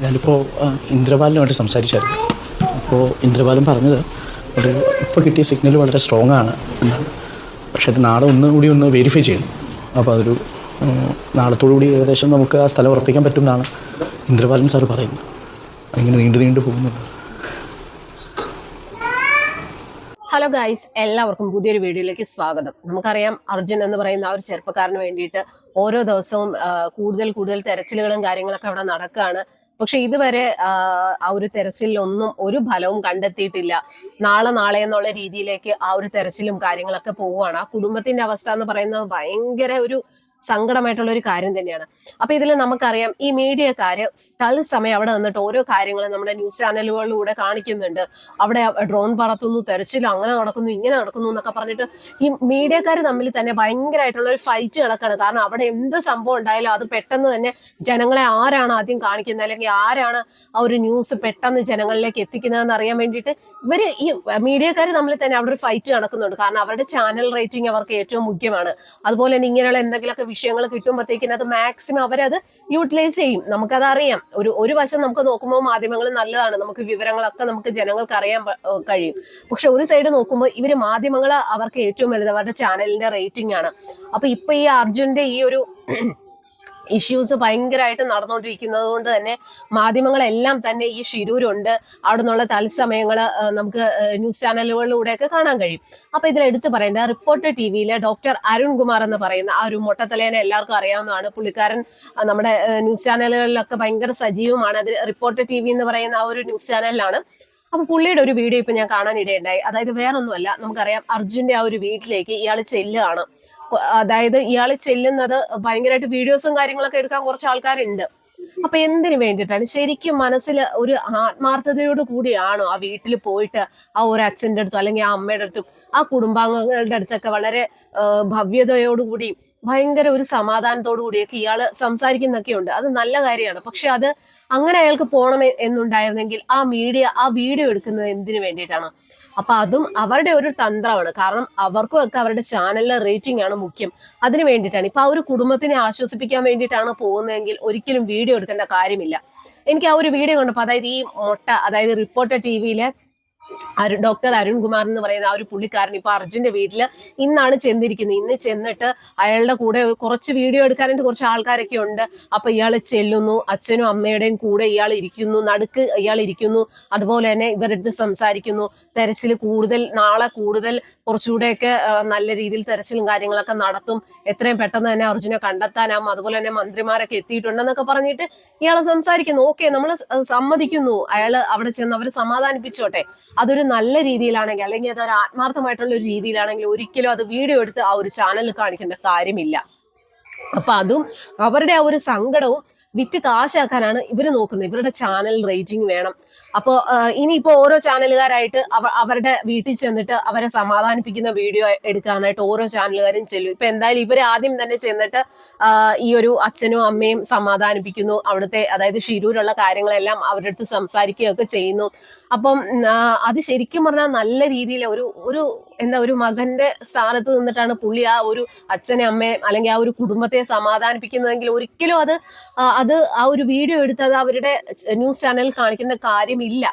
ഞാനിപ്പോൾ ഇന്ദ്രപാലിനുമായിട്ട് സംസാരിച്ചായിരുന്നു. അപ്പോൾ ഇന്ദ്രപാലൻ പറഞ്ഞത് ഒരു ഇപ്പോൾ കിട്ടിയ സിഗ്നൽ വളരെ സ്ട്രോങ് ആണ് എന്നാണ്. പക്ഷേ അത് നാളെ ഒന്നുകൂടി ഒന്ന് വെരിഫൈ ചെയ്യണം. അപ്പോൾ അതൊരു ഉം, നാളത്തോടു കൂടി ഏകദേശം നമുക്ക് ആ സ്ഥലം ഉറപ്പിക്കാൻ പറ്റും എന്നാണ് ഇന്ദ്രപാലൻ സാർ പറയുന്നത്. അങ്ങനെ നീണ്ടു നീണ്ടു പോകുന്നുണ്ട്. ഹലോ ഗായ്സ് എല്ലാവർക്കും പുതിയൊരു വീഡിയോയിലേക്ക് സ്വാഗതം. നമുക്കറിയാം അർജുൻ എന്ന് പറയുന്ന ആ ഒരു ചെറുപ്പക്കാരന് വേണ്ടിയിട്ട് ഓരോ ദിവസവും കൂടുതൽ കൂടുതൽ തെരച്ചിലുകളും കാര്യങ്ങളൊക്കെ അവിടെ നടക്കുകയാണ്. പക്ഷെ ഇതുവരെ ആ, ഒരു തെരച്ചിലൊന്നും ഒരു ഫലവും കണ്ടെത്തിയിട്ടില്ല. നാളെ നാളെ എന്നുള്ള രീതിയിലേക്ക് ആ ഒരു തെരച്ചിലും കാര്യങ്ങളൊക്കെ പോവുകയാണ്. ആ കുടുംബത്തിന്റെ അവസ്ഥ എന്ന് പറയുന്നത് ഭയങ്കര ഒരു സങ്കടമായിട്ടുള്ള ഒരു കാര്യം തന്നെയാണ്. അപ്പൊ ഇതിൽ നമുക്കറിയാം ഈ മീഡിയക്കാര് തത്സമയം അവിടെ നിന്നിട്ട് ഓരോ കാര്യങ്ങളും നമ്മുടെ ന്യൂസ് ചാനലുകളിലൂടെ കാണിക്കുന്നുണ്ട്. അവിടെ ഡ്രോൺ പറത്തുന്നു തെരച്ചിൽ അങ്ങനെ നടക്കുന്നു ഇങ്ങനെ നടക്കുന്നു എന്നൊക്കെ പറഞ്ഞിട്ട് ഈ മീഡിയക്കാർ തമ്മിൽ തന്നെ ഭയങ്കരമായിട്ടുള്ള ഒരു ഫൈറ്റ് നടക്കുകയാണ് കാരണം അവിടെ എന്ത് സംഭവം ഉണ്ടായാലും അത് പെട്ടെന്ന് തന്നെ ജനങ്ങളെ ആരാണ് ആദ്യം കാണിക്കുന്നത്? അല്ലെങ്കിൽ ആരാണ് ആ ഒരു ന്യൂസ് പെട്ടെന്ന് ജനങ്ങളിലേക്ക് എത്തിക്കുന്നതെന്ന് അറിയാൻ വേണ്ടിയിട്ട് ഇവർ ഈ മീഡിയക്കാർ തമ്മിൽ തന്നെ അവിടെ ഒരു ഫൈറ്റ് നടക്കുന്നുണ്ട്. കാരണം അവരുടെ ചാനൽ റേറ്റിംഗ് അവർക്ക് ഏറ്റവും മുഖ്യമാണ്. അതുപോലെ തന്നെ ഇങ്ങനെയുള്ള എന്തെങ്കിലുമൊക്കെ വിഷയങ്ങൾ കിട്ടുമ്പോഴത്തേക്കിനും അത് മാക്സിമം അവരത് യൂട്ടിലൈസ് ചെയ്യും. നമുക്കത് അറിയാം ഒരു ഒരു വശം നമുക്ക് നോക്കുമ്പോൾ മാധ്യമങ്ങൾ നല്ലതാണ്. നമുക്ക് വിവരങ്ങളൊക്കെ നമുക്ക് ജനങ്ങൾക്ക് അറിയാൻ കഴിയും. പക്ഷെ ഒരു സൈഡ് നോക്കുമ്പോൾ ഇവർ മാധ്യമങ്ങൾ അവർക്ക് ഏറ്റവും വലുത് അവരുടെ ചാനലിന്റെ റേറ്റിംഗ് ആണ്. അപ്പൊ ഇപ്പൊ ഈ അർജുന്റെ ഈ ഒരു ഇഷ്യൂസ് ഭയങ്കരമായിട്ട് നടന്നുകൊണ്ടിരിക്കുന്നത് കൊണ്ട് തന്നെ മാധ്യമങ്ങളെല്ലാം തന്നെ ഈ ഷിരൂരുണ്ട് അവിടെ നിന്നുള്ള തത്സമയങ്ങൾ നമുക്ക് ന്യൂസ് ചാനലുകളിലൂടെയൊക്കെ കാണാൻ കഴിയും. അപ്പൊ ഇതിൽ എടുത്തു പറയേണ്ട റിപ്പോർട്ടർ ടി വിയിലെ ഡോക്ടർ അരുൺ കുമാർ എന്ന് പറയുന്ന ആ ഒരു മുട്ടത്തലേനെ എല്ലാവർക്കും അറിയാവുന്നതാണ്. പുള്ളിക്കാരൻ നമ്മുടെ ന്യൂസ് ചാനലുകളിലൊക്കെ ഭയങ്കര സജീവമാണ്. അത് റിപ്പോർട്ടർ ടി വി എന്ന് പറയുന്ന ആ ഒരു ന്യൂസ് ചാനലിലാണ്. അപ്പൊ പുള്ളിയുടെ ഒരു വീഡിയോ ഇപ്പൊ ഞാൻ കാണാൻ ഇടയുണ്ടായി അതായത് വേറൊന്നുമല്ല നമുക്കറിയാം അർജുന്റെ ആ ഒരു വീട്ടിലേക്ക് ഇയാൾ ചെല്ലുകയാണ്. അതായത് ഇയാൾ ചെല്ലുന്നത് ഭയങ്കരമായിട്ട് വീഡിയോസും കാര്യങ്ങളൊക്കെ എടുക്കാൻ കുറച്ച് ആൾക്കാരുണ്ട്. അപ്പൊ എന്തിനു വേണ്ടിയിട്ടാണ്? ശരിക്കും മനസ്സിൽ ഒരു ആത്മാർത്ഥതയോട് കൂടിയാണോ ആ വീട്ടിൽ പോയിട്ട് ആ ഒരു അച്ഛന്റെ അടുത്തും അല്ലെങ്കിൽ ആ അമ്മയുടെ അടുത്തും ആ കുടുംബാംഗങ്ങളുടെ അടുത്തൊക്കെ വളരെ ഭവ്യതയോടുകൂടി ഭയങ്കര ഒരു സമാധാനത്തോടു കൂടിയൊക്കെ ഇയാൾ സംസാരിക്കുന്നൊക്കെ ഉണ്ട്. അത് നല്ല കാര്യമാണ്. പക്ഷെ അത് അങ്ങനെ അയാൾക്ക് പോകണം എന്നുണ്ടായിരുന്നെങ്കിൽ ആ മീഡിയ ആ വീഡിയോ എടുക്കുന്നത് എന്തിനു വേണ്ടിയിട്ടാണ്? അപ്പൊ അതും അവരുടെ ഒരു തന്ത്രമാണ്. കാരണം അവർക്കും ഒക്കെ അവരുടെ ചാനലിലെ റേറ്റിംഗ് ആണ് മുഖ്യം. അതിന് വേണ്ടിയിട്ടാണ്. ഇപ്പൊ ആ ഒരു കുടുംബത്തിനെ ആശ്വസിപ്പിക്കാൻ വേണ്ടിയിട്ടാണ് പോകുന്നതെങ്കിൽ ഒരിക്കലും വീഡിയോ എടുക്കേണ്ട കാര്യമില്ല. എനിക്ക് ആ ഒരു വീഡിയോ കണ്ടപ്പോൾ അതായത് ഈ മൊട്ട അതായത് റിപ്പോർട്ടർ ടി വിയിലെ അരു ഡോക്ടർ അരുൺ കുമാർ എന്ന് പറയുന്ന ആ ഒരു പുള്ളിക്കാരൻ ഇപ്പൊ അർജുന്റെ വീട്ടിൽ ഇന്നാണ് ചെന്നിരിക്കുന്നത്. ഇന്ന് ചെന്നിട്ട് അയാളുടെ കൂടെ കുറച്ച് വീഡിയോ എടുക്കാനായിട്ട് കുറച്ച് ആൾക്കാരൊക്കെ ഉണ്ട്. അപ്പൊ ഇയാൾ ചെല്ലുന്നു. അച്ഛനും അമ്മയുടെയും കൂടെ ഇയാൾ ഇരിക്കുന്നു. നടുക്ക് ഇയാൾ ഇരിക്കുന്നു. അതുപോലെ തന്നെ ഇവരുടെ അടുത്ത് സംസാരിക്കുന്നു. തെരച്ചിൽ കൂടുതൽ നാളെ കൂടുതൽ കുറച്ചുകൂടെയൊക്കെ നല്ല രീതിയിൽ തെരച്ചിലും കാര്യങ്ങളൊക്കെ നടത്തും. എത്രയും പെട്ടെന്ന് തന്നെ അർജുനെ കണ്ടെത്താനാവും. അതുപോലെ തന്നെ മന്ത്രിമാരൊക്കെ എത്തിയിട്ടുണ്ടെന്നൊക്കെ പറഞ്ഞിട്ട് ഇയാൾ സംസാരിക്കുന്നു. ഓക്കെ നമ്മൾ സമ്മതിക്കുന്നു. അയാൾ അവിടെ ചെന്ന് അവരെ സമാധാനിപ്പിച്ചോട്ടെ. അതൊരു നല്ല രീതിയിലാണെങ്കിൽ അല്ലെങ്കിൽ അതൊരു ആത്മാർത്ഥമായിട്ടുള്ള ഒരു രീതിയിലാണെങ്കിൽ ഒരിക്കലും അത് വീഡിയോ എടുത്ത് ആ ഒരു ചാനലിൽ കാണിക്കേണ്ട കാര്യമില്ല. അപ്പൊ അതും അവരുടെ ആ ഒരു സങ്കടവും വിറ്റ് കാശാക്കാനാണ് ഇവർ നോക്കുന്നത്. ഇവരുടെ ചാനൽ റേറ്റിംഗ് വേണം. അപ്പോൾ ഇനിയിപ്പോ ഓരോ ചാനലുകാരായിട്ട് അവ അവരുടെ വീട്ടിൽ ചെന്നിട്ട് അവരെ സമാധാനിപ്പിക്കുന്ന വീഡിയോ എടുക്കാനായിട്ട് ഓരോ ചാനലുകാരും ചെല്ലും. ഇപ്പൊ എന്തായാലും ഇവർ ആദ്യം തന്നെ ചെന്നിട്ട് ഈ ഒരു അച്ഛനും അമ്മയും സമാധാനിപ്പിക്കുന്നു. അവിടുത്തെ അതായത് ഷിരൂരുള്ള കാര്യങ്ങളെല്ലാം അവരുടെ അടുത്ത് സംസാരിക്കുകയൊക്കെ ചെയ്യുന്നു. അപ്പം അത് ശരിക്കും പറഞ്ഞാൽ നല്ല രീതിയിൽ ഒരു ഒരു എന്താ ഒരു മകന്റെ സ്ഥാനത്ത് നിന്നിട്ടാണ് പുള്ളി ആ ഒരു അച്ഛനെ അമ്മയെ അല്ലെങ്കിൽ ആ ഒരു കുടുംബത്തെ സമാധാനിപ്പിക്കുന്നതെങ്കിൽ ഒരിക്കലും അത് അത് ആ ഒരു വീഡിയോ എടുത്തത് അവരുടെ ന്യൂസ് ചാനലിൽ കാണിക്കേണ്ട കാര്യമില്ല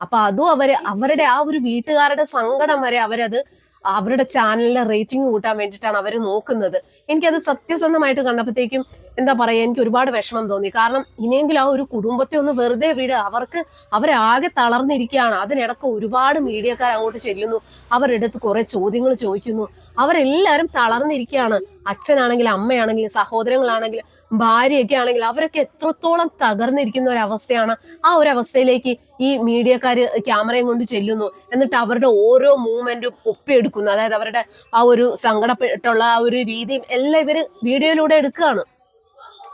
അപ്പൊ അതും അവർ അവരുടെ ആ ഒരു വീട്ടുകാരുടെ സങ്കടം വരെ അവരത് അവരുടെ ചാനലിലെ റേറ്റിംഗ് കൂട്ടാൻ വേണ്ടിയിട്ടാണ് അവർ നോക്കുന്നത്. എനിക്കത് സത്യസന്ധമായിട്ട് കണ്ടപ്പോഴത്തേക്കും എന്താ പറയാ എനിക്ക് ഒരുപാട് വിഷമം തോന്നി. കാരണം ഇനിയെങ്കിലും ആ ഒരു കുടുംബത്തെ ഒന്ന് വെറുതെ വിട്. അവർക്ക് അവരാകെ തളർന്നിരിക്കുകയാണ്. അതിനിടക്ക് ഒരുപാട് മീഡിയക്കാർ അങ്ങോട്ട് ചെല്ലുന്നു. അവരുടെ അടുത്ത് കുറെ ചോദ്യങ്ങൾ ചോദിക്കുന്നു. അവരെല്ലാവരും തളർന്നിരിക്കുകയാണ്. അച്ഛനാണെങ്കിലും അമ്മയാണെങ്കിലും സഹോദരങ്ങളാണെങ്കിലും ഭാര്യയൊക്കെ ആണെങ്കിൽ അവരൊക്കെ എത്രത്തോളം തകർന്നിരിക്കുന്ന ഒരു അവസ്ഥയാണ്. ആ ഒരു അവസ്ഥയിലേക്ക് ഈ മീഡിയക്കാർ ക്യാമറയും കൊണ്ട് ചെല്ലുന്നു. എന്നിട്ട് അവരുടെ ഓരോ മൂവ്മെന്റും ഒപ്പിയെടുക്കുന്നു. അതായത് അവരുടെ ആ ഒരു സങ്കടപ്പെട്ടുള്ള ആ ഒരു രീതിയും എല്ലാം ഇവർ വീഡിയോയിലൂടെ എടുക്കുകയാണ്.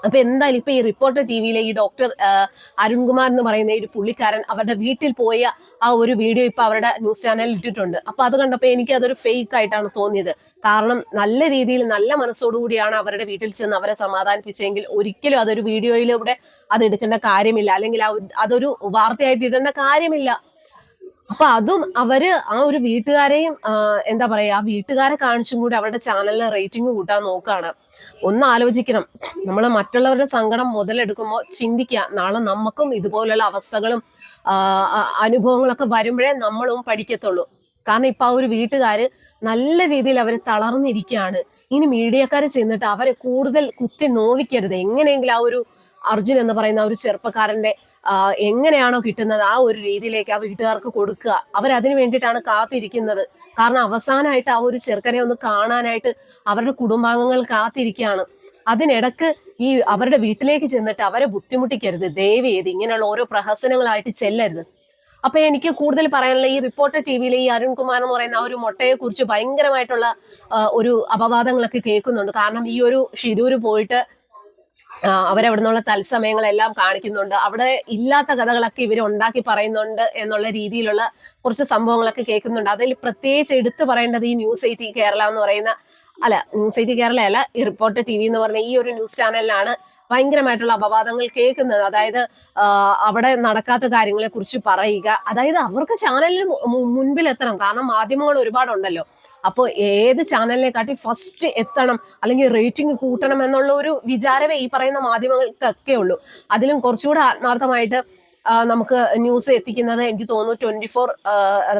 അപ്പൊ എന്തായാലും ഇപ്പൊ ഈ റിപ്പോർട്ടർ ടി വിയിലെ ഈ ഡോക്ടർ അരുൺകുമാർ എന്ന് പറയുന്ന ഒരു പുള്ളിക്കാരൻ അവരുടെ വീട്ടിൽ പോയ ആ ഒരു വീഡിയോ ഇപ്പൊ അവരുടെ ന്യൂസ് ചാനലിൽ ഇട്ടിട്ടുണ്ട്. അപ്പൊ അത് കണ്ടപ്പോ എനിക്ക് അതൊരു ഫേക്ക് ആയിട്ടാണ് തോന്നിയത്. കാരണം നല്ല രീതിയിൽ നല്ല മനസ്സോടുകൂടിയാണ് അവരുടെ വീട്ടിൽ ചെന്ന് അവരെ സമാധാനിപ്പിച്ചെങ്കിൽ ഒരിക്കലും അതൊരു വീഡിയോയിലൂടെ അത് എടുക്കേണ്ട കാര്യമില്ല. അല്ലെങ്കിൽ അതൊരു വാർത്തയായിട്ട് ഇടേണ്ട കാര്യമില്ല. അപ്പൊ അതും അവർ ആ ഒരു വീട്ടുകാരെയും എന്താ പറയാ ആ വീട്ടുകാരെ കാണിച്ചും കൂടി അവരുടെ ചാനലിന് റേറ്റിംഗ് കൂട്ടാൻ നോക്കാണ്. ഒന്ന് ആലോചിക്കണം. നമ്മൾ മറ്റുള്ളവരുടെ സങ്കടം മുതലെടുക്കുമ്പോൾ ചിന്തിക്കുക നാളെ നമുക്കും ഇതുപോലുള്ള അവസ്ഥകളും അനുഭവങ്ങളൊക്കെ വരുമ്പോഴേ നമ്മളും പഠിക്കത്തുള്ളൂ. കാരണം ഇപ്പൊ ആ ഒരു വീട്ടുകാര് നല്ല രീതിയിൽ അവർ തളർന്നിരിക്കുകയാണ് ഇനി മീഡിയക്കാരെ ചെന്നിട്ട് അവരെ കൂടുതൽ കുത്തി നോവിക്കരുത്. എങ്ങനെയെങ്കിലും ആ ഒരു അർജുൻ എന്ന് പറയുന്ന ഒരു ചെറുപ്പക്കാരന്റെ എങ്ങനെയാണോ കിട്ടുന്നത് ആ ഒരു രീതിയിലേക്ക് ആ വീട്ടുകാർക്ക് കൊടുക്കുക. അവരതിനു വേണ്ടിയിട്ടാണ് കാത്തിരിക്കുന്നത്. കാരണം അവസാനമായിട്ട് ആ ഒരു ചെറുക്കനെ ഒന്ന് കാണാനായിട്ട് അവരുടെ കുടുംബാംഗങ്ങൾ കാത്തിരിക്കുകയാണ്. അതിനിടക്ക് ഈ അവരുടെ വീട്ടിലേക്ക് ചെന്നിട്ട് അവരെ ബുദ്ധിമുട്ടിക്കരുത്. ദയവ് ചെയ്ത് ഇങ്ങനെയുള്ള ഓരോ പ്രഹസനങ്ങളായിട്ട് ചെല്ലരുത്. അപ്പൊ എനിക്ക് കൂടുതൽ പറയാനുള്ള ഈ റിപ്പോർട്ടർ ടി വിയിലെ ഈ അരുൺകുമാർ എന്ന് പറയുന്ന ആ ഒരു മുട്ടയെ കുറിച്ച് ഭയങ്കരമായിട്ടുള്ള ഒരു അപവാദങ്ങളൊക്കെ കേൾക്കുന്നുണ്ട്. കാരണം ഈ ഒരു ഷിരൂര് പോയിട്ട് അവരവിടെ നിന്നുള്ള തത്സമയങ്ങളെല്ലാം കാണിക്കുന്നുണ്ട്. അവിടെ ഇല്ലാത്ത കഥകളൊക്കെ ഇവർ ഉണ്ടാക്കി പറയുന്നുണ്ട് എന്നുള്ള രീതിയിലുള്ള കുറച്ച് സംഭവങ്ങളൊക്കെ കേൾക്കുന്നുണ്ട്. അതിൽ പ്രത്യേകിച്ച് എടുത്തു പറയേണ്ടത് ഈ ന്യൂസ് എയ്റ്റി കേരള എന്ന് പറയുന്ന അല്ല ന്യൂസ് എയ്റ്റി കേരള അല്ല ഈ റിപ്പോർട്ടർ ടി വി എന്ന് പറഞ്ഞ ഈ ഒരു ന്യൂസ് ചാനലിലാണ് ഭയങ്കരമായിട്ടുള്ള അപവാദങ്ങൾ കേൾക്കുന്നത്. അതായത് അവിടെ നടക്കാത്ത കാര്യങ്ങളെ കുറിച്ച് പറയുക. അതായത് അവർക്ക് ചാനലിന് മുൻപിൽ എത്തണം. കാരണം മാധ്യമങ്ങൾ ഒരുപാടുണ്ടല്ലോ. അപ്പോൾ ഏത് ചാനലിനെക്കാട്ടി ഫസ്റ്റ് എത്തണം. അല്ലെങ്കിൽ റേറ്റിംഗ് കൂട്ടണം എന്നുള്ള ഒരു വിചാരമേ ഈ പറയുന്ന മാധ്യമങ്ങൾക്കൊക്കെ ഉള്ളൂ. അതിലും കുറച്ചുകൂടെ ആത്മാർത്ഥമായിട്ട് നമുക്ക് ന്യൂസ് എത്തിക്കുന്നത് എനിക്ക് തോന്നുന്നു ട്വന്റി ഫോർ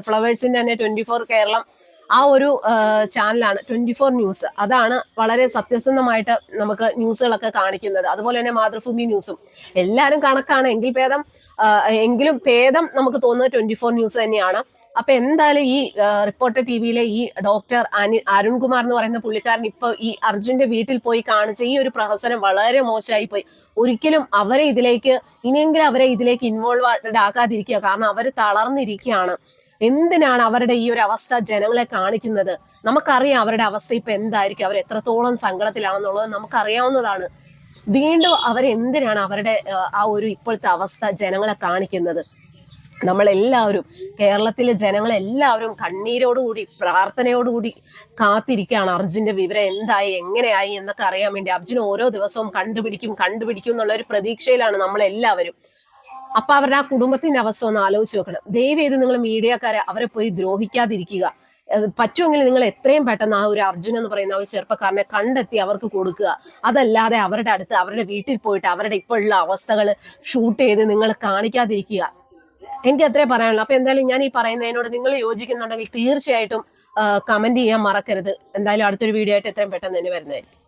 ഫ്ലവേഴ്സിന്റെ തന്നെ ട്വന്റി ഫോർ കേരളം ആ ഒരു ചാനലാണ് ട്വന്റി ഫോർ ന്യൂസ് അതാണ് വളരെ സത്യസന്ധമായിട്ട് നമുക്ക് ന്യൂസുകളൊക്കെ കാണിക്കുന്നത്. അതുപോലെ തന്നെ മാതൃഭൂമി ന്യൂസും എല്ലാവരും കണക്കാണ്. എങ്കിൽ ഭേദം എങ്കിലും ഭേദം നമുക്ക് തോന്നുന്നത് ട്വന്റി ഫോർ ന്യൂസ് തന്നെയാണ്. അപ്പൊ എന്തായാലും ഈ റിപ്പോർട്ടർ ടി വിയിലെ ഈ ഡോക്ടർ അനി അരുൺകുമാർ എന്ന് പറയുന്ന പുള്ളിക്കാരൻ ഇപ്പൊ ഈ അർജുന്റെ വീട്ടിൽ പോയി കാണിച്ച ഈ ഒരു പ്രഹസനം വളരെ മോശമായി പോയി ഒരിക്കലും അവരെ ഇതിലേക്ക് ഇനിയെങ്കിലും അവരെ ഇതിലേക്ക് ഇൻവോൾവ് ആക്കാതിരിക്കുക കാരണം അവർ തളർന്നിരിക്കുകയാണ്. എന്തിനാണ് അവരുടെ ഈ ഒരു അവസ്ഥ ജനങ്ങളെ കാണിക്കുന്നത്? നമുക്കറിയാം അവരുടെ അവസ്ഥ ഇപ്പൊ എന്തായിരിക്കും? അവർ എത്രത്തോളം സങ്കടത്തിലാണെന്നുള്ളത് നമുക്കറിയാവുന്നതാണ്. വീണ്ടും അവരെന്തിനാണ് അവരുടെ ആ, ഒരു ഇപ്പോഴത്തെ അവസ്ഥ ജനങ്ങളെ കാണിക്കുന്നത്? നമ്മളെല്ലാവരും കേരളത്തിലെ ജനങ്ങളെല്ലാവരും കണ്ണീരോടുകൂടി പ്രാർത്ഥനയോടുകൂടി കാത്തിരിക്കുകയാണ്. അർജുന്റെ വിവരം എന്തായി എങ്ങനെയായി എന്നൊക്കെ അറിയാൻ വേണ്ടി അർജുൻ ഓരോ ദിവസവും കണ്ടുപിടിക്കും കണ്ടുപിടിക്കും എന്നുള്ള ഒരു പ്രതീക്ഷയിലാണ് നമ്മളെല്ലാവരും. അപ്പൊ അവരുടെ ആ കുടുംബത്തിന്റെ അവസ്ഥ ഒന്ന് ആലോചിച്ച് നോക്കണം. ദയവ് ചെയ്ത് നിങ്ങൾ മീഡിയക്കാരെ അവരെ പോയി ദ്രോഹിക്കാതിരിക്കുക. പറ്റുമെങ്കിൽ നിങ്ങൾ എത്രയും പെട്ടെന്ന് ആ ഒരു അർജുൻ എന്ന് പറയുന്ന ഒരു ചെറുപ്പക്കാരനെ കണ്ടെത്തി അവർക്ക് കൊടുക്കുക. അതല്ലാതെ അവരുടെ അടുത്ത് അവരുടെ വീട്ടിൽ പോയിട്ട് അവരുടെ ഇപ്പോഴുള്ള അവസ്ഥകൾ ഷൂട്ട് ചെയ്ത് നിങ്ങൾ കാണിക്കാതിരിക്കുക. എനിക്ക് അത്രേ പറയാനുള്ളൂ. അപ്പൊ എന്തായാലും ഞാൻ ഈ പറയുന്നതിനോട് നിങ്ങൾ യോജിക്കുന്നുണ്ടെങ്കിൽ തീർച്ചയായിട്ടും കമന്റ് ചെയ്യാൻ മറക്കരുത്. എന്തായാലും അടുത്തൊരു വീഡിയോ ആയിട്ട് എത്രയും പെട്ടെന്ന് തന്നെ വരുന്നതായിരിക്കും.